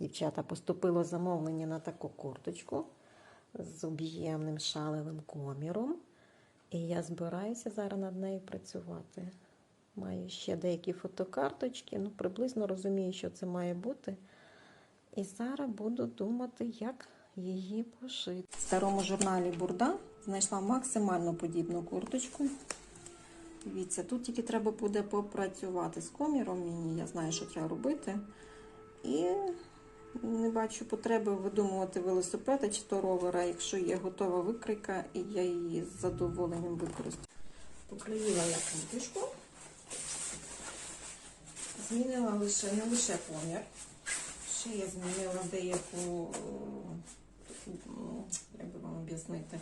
Дівчата, поступило замовлення на таку курточку з об'ємним шалевим коміром. І я збираюся зараз над нею працювати. Маю ще деякі фотокарточки, ну приблизно розумію, що це має бути. І зараз буду думати, як її пошити. В старому журналі Бурда знайшла максимально подібну курточку. Дивіться, тут тільки треба буде попрацювати з коміром. Мені я знаю, що треба робити. І не бачу потреби видумувати велосипеда чи то ровера, якщо є готова викрийка, і я її з задоволенням використаю. Поклеїла я книжку. Змінила лише не лише комір. Ще я змінила деяку, е, як би вам об'яснити,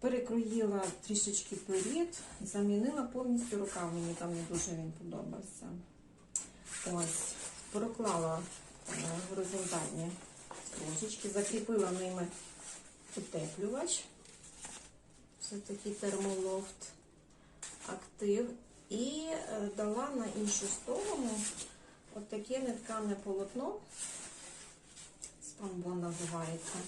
перекроїла трішечки перед, замінила повністю рукав, мені там не дуже він подобався. Ось, проклала горизонтальні стружечки, закріпила ними утеплювач. Це такий термолофт актив. І е, дала на іншу сторону от неткане полотно, спамбон називається.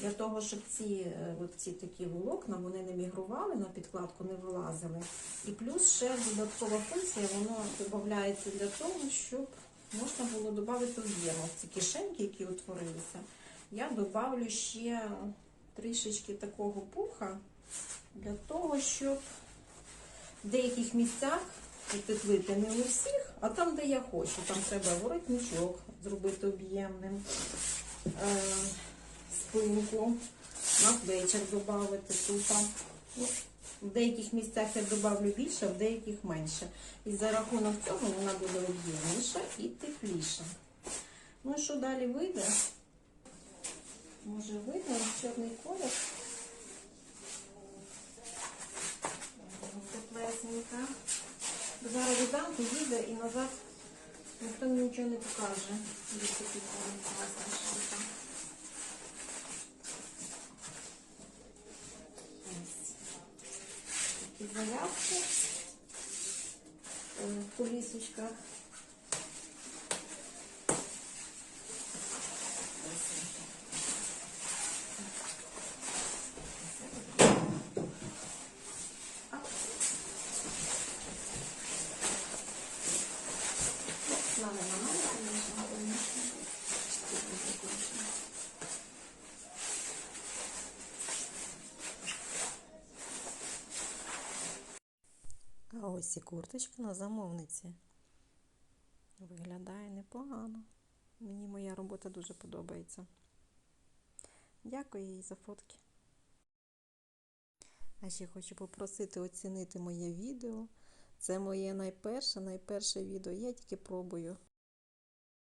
Для того, щоб ці, е, ці такі волокна вони не мігрували, на підкладку не вилазили. І плюс ще додаткова функція, воно додається для того, щоб можна було додати об'єму. Ці кишеньки, які утворилися, я додавлю ще трішечки такого пуха для того, щоб в деяких місцях утеплити не у всіх, а там, де я хочу. Там треба воротничок зробити об'ємним, е, спинку, на плечах додати тут. В деяких місцях я додавлю більше, в деяких менше. І за рахунок цього вона буде об'ємніша і тепліша. Ну що далі вийде? Може вийде чорний колір. Теплесенька. Зараз віддам, поїде і назад ніхто нічого не покаже. Ось такий колір класний штука. Ось. Такі заявки А ось і курточка на замовниці. Виглядає непогано. Мені моя робота дуже подобається. Дякую їй за фотки. А ще хочу попросити оцінити моє відео. Це моє найперше, найперше відео. Я тільки пробую